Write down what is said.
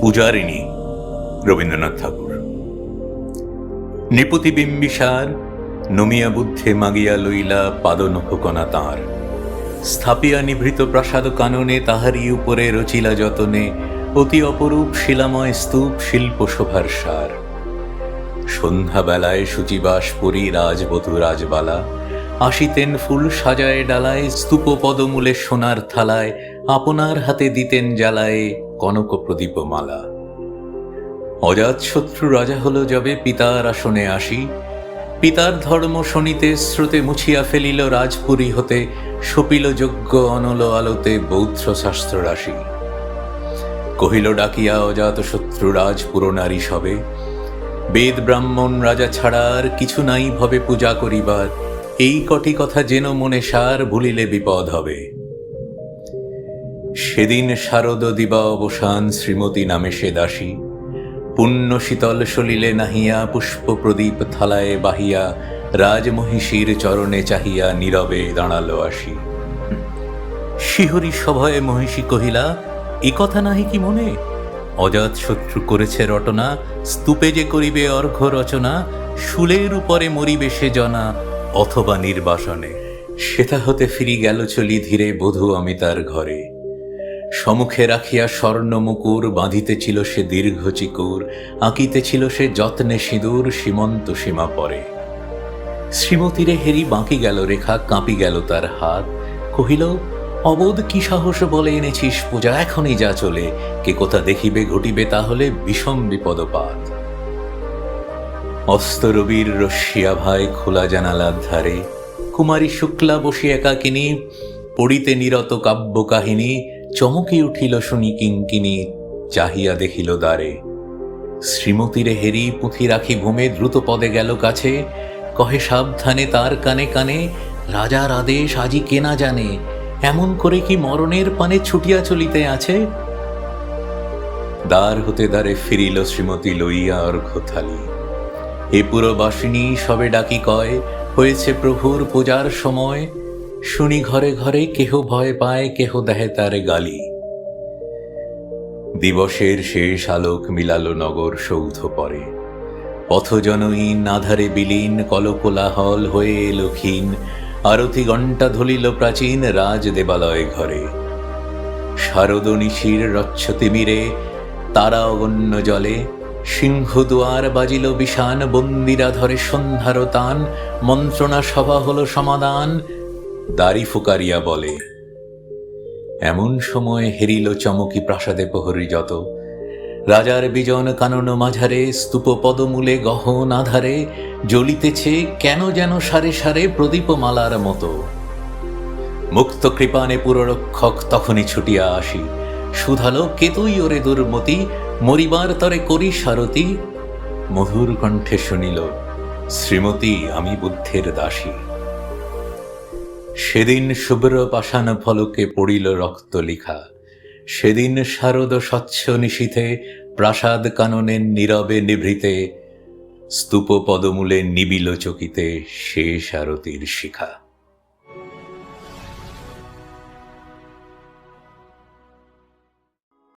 পূজারিণী রবীন্দ্রনাথ ঠাকুর। নৃপতি বিম্বিসার নমিয়া বুদ্ধে মাগিয়া লইলা পাদনখকনা তাঁর। স্থাপিয়া নিভৃত প্রাসাদ কাননে তাহারই উপরে রচিলা যতনে অতি অপরূপ শিলাময় স্তূপ শিল্প শোভার সার। সন্ধ্যাবেলায় সূচিবাস পরি রাজবধূ রাজবালা, আসিতেন ফুল সাজায় ডালায় স্তূপ পদমূলে সোনার থালায়, আপনার হাতে দিতেন জ্বালায় কনক প্রদীপমালা অজাত শত্রু রাজা হল যবে পিতার আসনে আসি, পিতার ধর্ম শনিতে স্রোতে মুছিয়া ফেলিল রাজপুরী হতে সপিল যজ্ঞ অনল আলোতে বৌদ্ধ শাস্ত্র রাশি কহিল, ডাকিয়া অজাত শত্রু রাজ পুরনারী সবে, বেদ ব্রাহ্মণ রাজা ছাড়া আর কিছু নাই ভবে পূজা করিবার, এই কটি কথা যেন মনে সার ভুলিলে বিপদ হবে। সেদিন শারদ দিবা অবসান শ্রীমতী নামে সে দাসী। পুণ্য শীতল সলিলে নাহিয়া, পুষ্প প্রদীপ থালায় বাহিয়া, রাজমহিষীর চরণে চাহিয়া নীরবে দাঁড়াল আসি। শিহরি সভয়ে মহিষী কহিলা, এ কথা নাহি কি মনে? অজাত শত্রু করেছে রটনা, স্তূপে যে করিবে অর্ঘ রচনা, শুলের উপরে মরিবে সে জনা, অথবা নির্বাসনে। সেথা হতে ফিরি গেল চলি ধীরে, বধূ আমি তার ঘরে। সমুখে রাখিয়া স্বর্ণ মুকুর বাঁধিতেছিল সে দীর্ঘ চিকুর আঁকিতেছিল সে যত্নে সিঁদুর, সীমন্ত সীমা পরে। শ্রীমতীরে হেরি বাঁকি গেল রেখা, কাঁপি গেল তার হাত। কহিল, অবোধ কি সাহস বলে এনেছিস পূজা, এখনই যা চলে। কে কোথা দেখিবে, ঘটিবে তাহলে বিষম বিপদপাত। অস্তরবীর রশ্মিয়া ভাই খোলা জানালার ধারে, কুমারী শুক্লা বসে একাকিনী, পড়িতে নিরত কাব্য কাহিনী চমকে উঠিল শুনি কিঙ্কিনি চাহিয়া দেখিল দ্বারে। শ্রীমতীরে হেরি পুঁথি রাখি ভূমে দ্রুত পদে গেল কাছে। কহে, সাবধানে তার কানে কানে, রাজার আদেশ আজি কেনা জানে। এমন করে কি মরণের পানে ছুটিয়া চলিতে আছে? দ্বার হতে দ্বারে ফিরিল শ্রীমতী লইয়া অর্ঘ থালি এ পুরবাসিনী সবে ডাকি কয়, হয়েছে প্রভুর পূজার সময়। শুনি ঘরে ঘরে কেহ ভয় পায়, কেহ দেহে তারে গালি। দিবসের শেষ আলোক মিলালো নগর সৌধ পরে। পথজনহীন আধারে বিলীন, কলকোলাহল হয়ে এলো ক্ষীণ। আরতি ঘণ্টা ধলিল প্রাচীন রাজ দেবালয় ঘরে। শারদ নিশির রচ্ছতি মিরে তারা অগণ্য জলে। সিংহ দুয়ার বাজিল বিষান বন্দিরা ধরে সন্ধ্যার তান। মন্ত্রণা সভা হলো সমাধান দাড়ি ফুকারিয়া বলে, এমন সময় হেরিল চমকি প্রাসাদে প্রহরী যত। রাজার বিজন কানন মাঝারে স্তূপ পদমূলে গহন আধারে, জ্বলিতেছে কেন যেন সারে সারে প্রদীপমালার মতো। মুক্ত কৃপানে পুররক্ষক তখনই ছুটিয়া আসি। সুধালো কেতুই ওরে দুর্মতি? মরিবার তরে করি সারতি মধুর কণ্ঠে শুনিল, শ্রীমতী, আমি বুদ্ধের দাসী। সেদিন শুভ্র পাষাণ ফলকে পড়িল রক্ত লিখা। সেদিন শারদ স্বচ্ছ নিশীথে, প্রাসাদ কাননের নীরবে নিভৃতে স্তূপ পদমূলে নিবিল চকিতে সে আরতির শিখা।